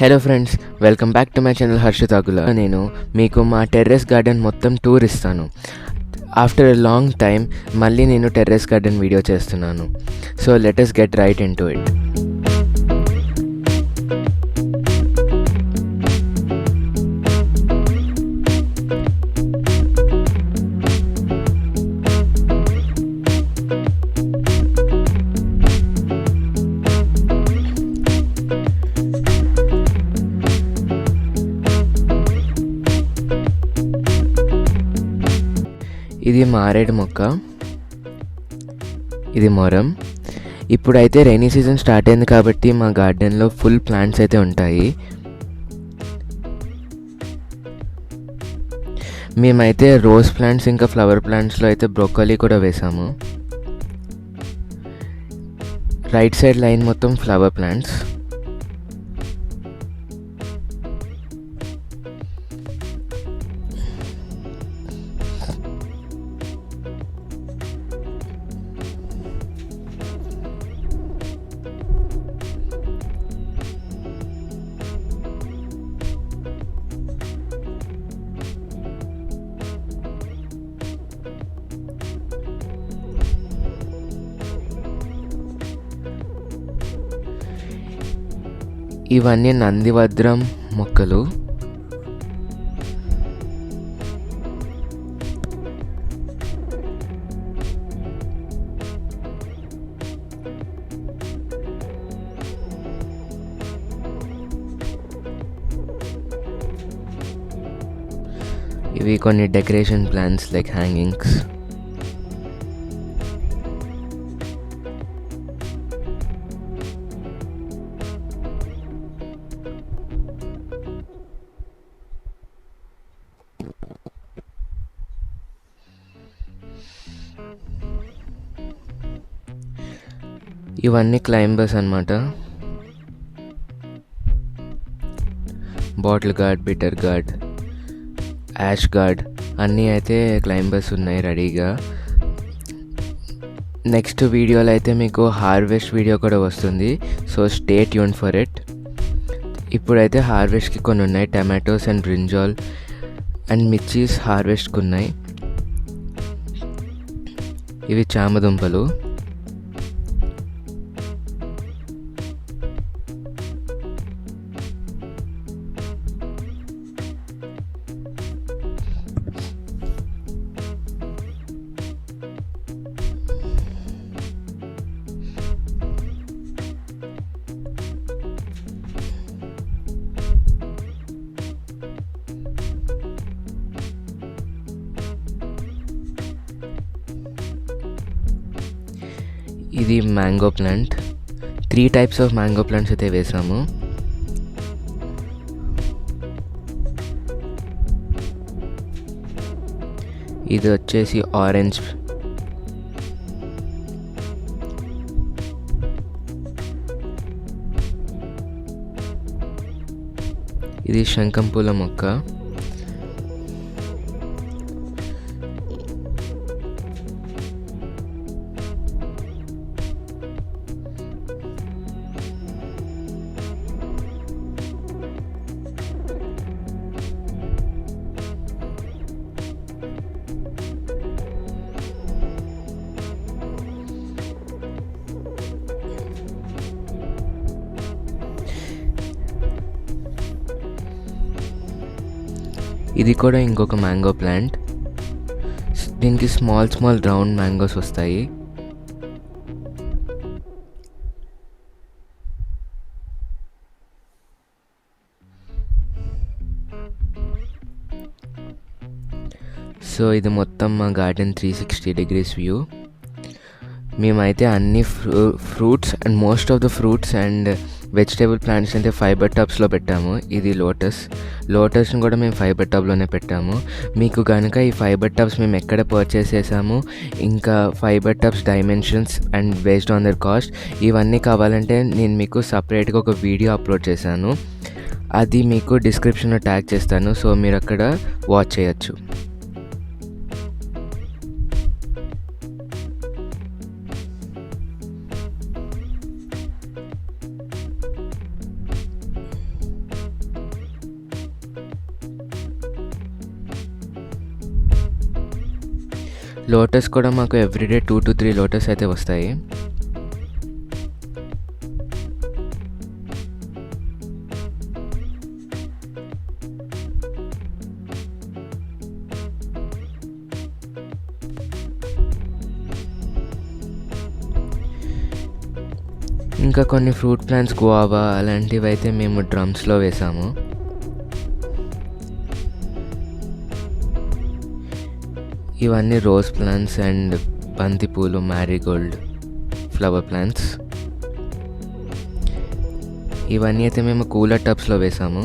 Hello friends welcome back to my channel హర్షితాగుల నేను మీకు మా టెర్రస్ గార్డెన్ మొత్తం టూర్ ఇస్తాను. ఆఫ్టర్ ఎ లాంగ్ టైం మళ్ళీ నేను టెర్రస్ గార్డెన్ వీడియో చేస్తున్నాను. So let us get right into it ఇది మారేడు మొక్క. ఇది మొరం. ఇప్పుడైతే రైనీ సీజన్ స్టార్ట్ అయింది కాబట్టి మా గార్డెన్లో ఫుల్ ప్లాంట్స్ అయితే ఉంటాయి. మేమైతే రోజ్ ప్లాంట్స్ ఇంకా ఫ్లవర్ ప్లాంట్స్లో అయితే బ్రొక్కలీ కూడా వేసాము. రైట్ సైడ్ లైన్ మొత్తం ఫ్లవర్ ప్లాంట్స్ ఇవన్నీ నందివద్రం మొక్కలు. ఇవి కొన్ని డెకరేషన్ ప్లాన్స్ లైక్ హ్యాంగింగ్స్. ఇవన్నీ క్లైంబర్స్ అన్నమాట. Bottle gourd bitter gourd ash gourd అన్నీ అయితే క్లైంబర్స్ ఉన్నాయి రెడీగా నెక్స్ట్ వీడియోలో అయితే మీకు హార్వెస్ట్ వీడియో కూడా వస్తుంది. So stay tune for it ఇప్పుడైతే హార్వెస్ట్కి కొన్ని ఉన్నాయి. Tomatoes and brinjal and mirchis హార్వెస్ట్కి ఉన్నాయి. ఇవి చామదుంపలు. ఇది mango plant. Three types of mango plants అయితే వేసాము ఇది వచ్చేసి ఆరెంజ్. ఇది శంఖం పూల మొక్క. ఇది కూడా ఇంకొక మ్యాంగో ప్లాంట్. దీనికి స్మాల్ స్మాల్ రౌండ్ మ్యాంగోస్ వస్తాయి. సో ఇది మొత్తం మా garden three sixty degrees view. మేమైతే అన్ని fru fruits and most of the fruits and vegetable plants అయితే ఫైబర్ టబ్స్లో పెట్టాము. ఇది లోటస్ లోటస్ని కూడా మేము ఫైబర్ టబ్లోనే పెట్టాము. మీకు కనుక ఈ ఫైబర్ టబ్స్ మేము ఎక్కడ పర్చేస్ చేసాము ఇంకా fibre tubs dimensions and based on their cost ఇవన్నీ కావాలంటే నేను మీకు సపరేట్గా ఒక వీడియో అప్లోడ్ చేశాను. అది మీకు డిస్క్రిప్షన్లో ట్యాగ్ చేస్తాను. సో మీరు అక్కడ వాచ్ చేయొచ్చు. లోటస్ కూడా మాకు everyday two to three lotus అయితే వస్తాయి. ఇంకా కొన్ని ఫ్రూట్ ప్లాంట్స్ గువావా అలాంటివి అయితే మేము డ్రమ్స్లో వేసాము. ఇవన్నీ రోజ్ ప్లాంట్స్ అండ్ బంతిపూలు మ్యారీగోల్డ్ ఫ్లవర్ ప్లాంట్స్. ఇవన్నీ అయితే మేము కూలర్ టబ్స్లో వేసాము.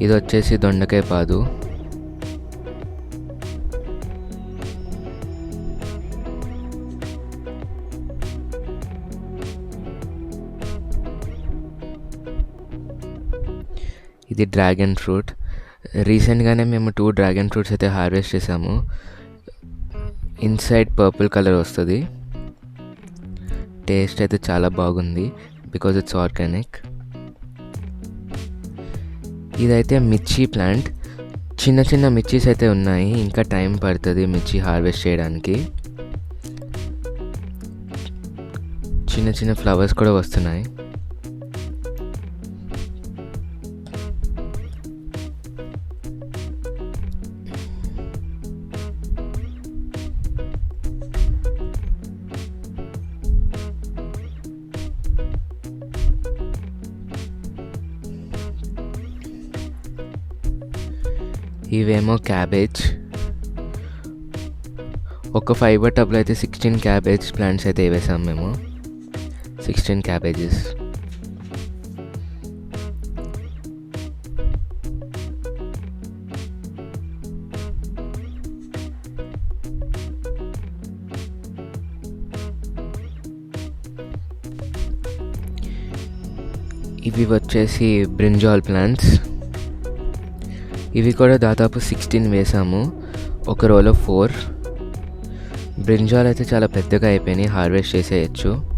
ఇది వచ్చేసి దొండకాయ పాదు. ఇది డ్రాగన్ ఫ్రూట్. రీసెంట్గానే మేము టూ డ్రాగన్ ఫ్రూట్స్ అయితే హార్వెస్ట్ చేసాము. ఇన్సైడ్ పర్పుల్ కలర్ వస్తుంది. టేస్ట్ అయితే చాలా బాగుంది. Because it's organic. ఇదైతే మిర్చి ప్లాంట్. చిన్న చిన్న మిర్చీస్ అయితే ఉన్నాయి. ఇంకా టైం పడుతుంది మిర్చి హార్వెస్ట్ చేయడానికి. చిన్న చిన్న ఫ్లవర్స్ కూడా వస్తున్నాయి. ఇవేమో క్యాబేజ్. ఒక ఫైబర్ టబ్లో అయితే సిక్స్టీన్ క్యాబేజ్ ప్లాంట్స్ అయితే వేసాం మేము. Sixteen cabbages. ఇవి వచ్చేసి బ్రింజాల్ ప్లాంట్స్. ఇవి కూడా దాదాపు సిక్స్టీన్ వేసాము. ఒక రోలో ఫోర్ బ్రింజాల్ అయితే చాలా పెద్దగా అయిపోయినాయి హార్వెస్ట్ చేసేయచ్చు.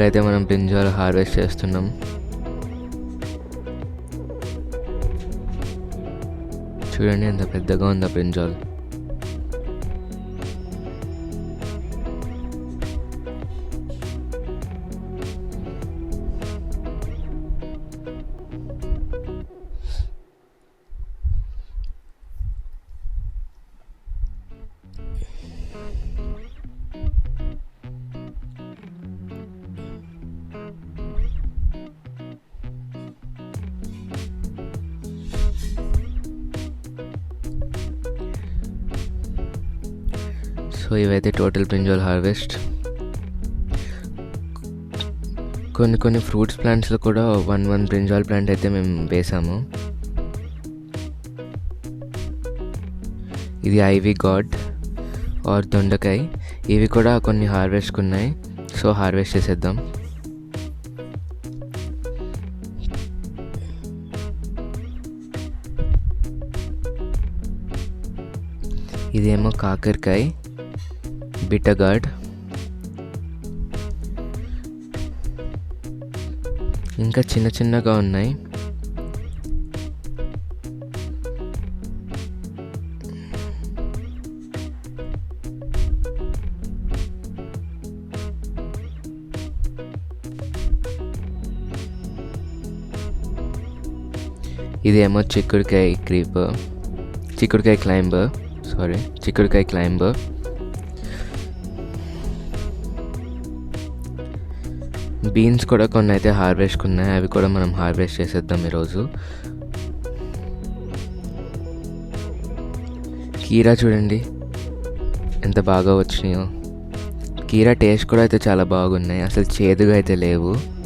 ఇప్పుడైతే మనం బ్రింజాల్ హార్వెస్ట్ చేస్తున్నాం చూడండి ఎంత పెద్దగా ఉందా బ్రింజాల్ సో ఇవైతే టోటల్ బ్రింజాల్ హార్వెస్ట్. కొన్ని కొన్ని ఫ్రూట్స్ ప్లాంట్స్లో కూడా వన్ వన్ బ్రింజాల్ ప్లాంట్ అయితే మేము వేసాము. ఇది ఐవి గాడ్ ఆర్ దొండకాయ. ఇవి కూడా కొన్ని హార్వెస్ట్ ఉన్నాయి. సో హార్వెస్ట్ చేసేద్దాం. ఇదేమో కాకరకాయ. బిట్టగాడ్ ఇంకా చిన్న చిన్నగా ఉన్నాయి. ఇదేమో చిక్కుడుకాయ క్రీపర్. చిక్కుడుకాయ క్లైంబర్. సారీ చిక్కుడుకాయ క్లైంబర్. బీన్స్ కూడా కొన్ని అయితే హార్వెస్ట్ ఉన్నాయి అవి కూడా మనం హార్వెస్ట్ చేసేద్దాం ఈరోజు. కీరా చూడండి. ఎంత బాగా వచ్చినాయో. కీరా టేస్ట్ కూడా అయితే చాలా బాగున్నాయి. అసలు చేదుగా అయితే లేవు.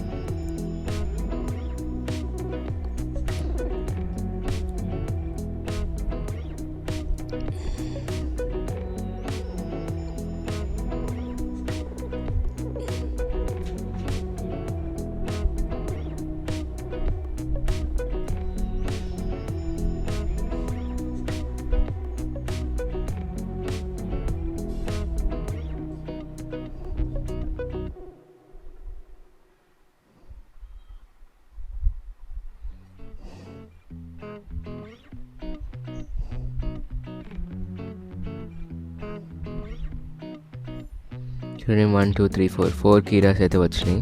చూడండి one two three four four కీరాస్ అయితే వచ్చినాయి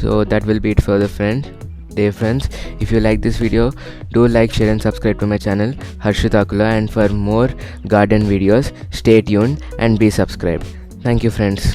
so that will be it for the friends dear friends if you like this video do like share and subscribe to my channel harshit akula and for more garden videos stay tuned and be subscribed thank you friends